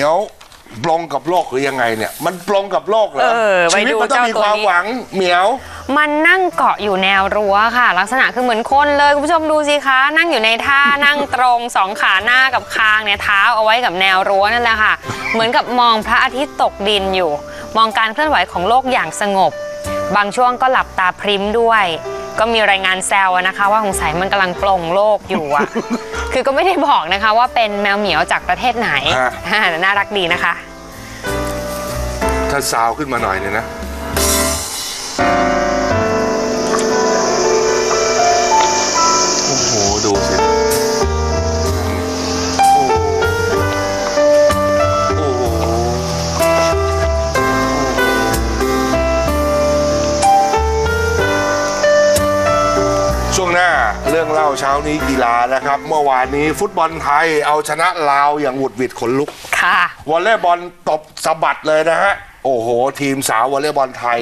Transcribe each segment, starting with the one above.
เดี๋ยวปลงกับโลกหรือยังไงเนี่ย มันปลงกับโลกเหรอเออไปชีวิตดูมันต้องเจ้ามีตัวความนี้ หวังเหมียว มันนั่งเกาะอยู่แนวรั้วค่ะ ลักษณะคือเหมือนคนเลยคุณผู้ชมดูสิคะ นั่งอยู่ในท่า นั่งตรงสองขาหน้ากับคางเนี่ยเท้าเอาไว้กับแนวรั้วนั่นแหละค่ะ เหมือนกับมองพระอาทิตย์ตกดินอยู่ มองการเคลื่อนไหวของโลกอย่างสงบ บางช่วงก็หลับตาพริ้มด้วย ก็มีรายงานแซวนะคะ ว่าสงสัยมันกำลังปลงโลกอยู่อะ คือก็ไม่ได้บอกนะคะว่าเป็นแมวเหมียวจากประเทศไหนฮะ อ่าแต่น่ารักดีนะคะ ถ้าซาวขึ้นมาหน่อยเนี่ยนะ ช่วงหน้าเรื่องเล่าเช้านี้กีฬานะครับ เมื่อวานนี้ฟุตบอลไทยเอาชนะลาวอย่างหวุดหวิดขนลุกค่ะ วอลเลย์บอลตบสะบัดเลยนะฮะ โอ้โห ทีมสาววอลเลย์บอลไทย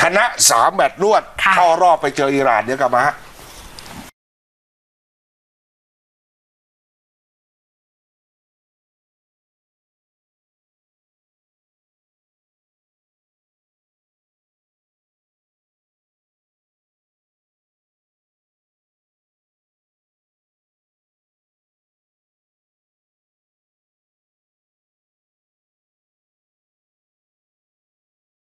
ชนะสามแมตช์รวดค่ะเข้ารอบไปเจออิหร่านเดี๋ยวกลับมาฮะ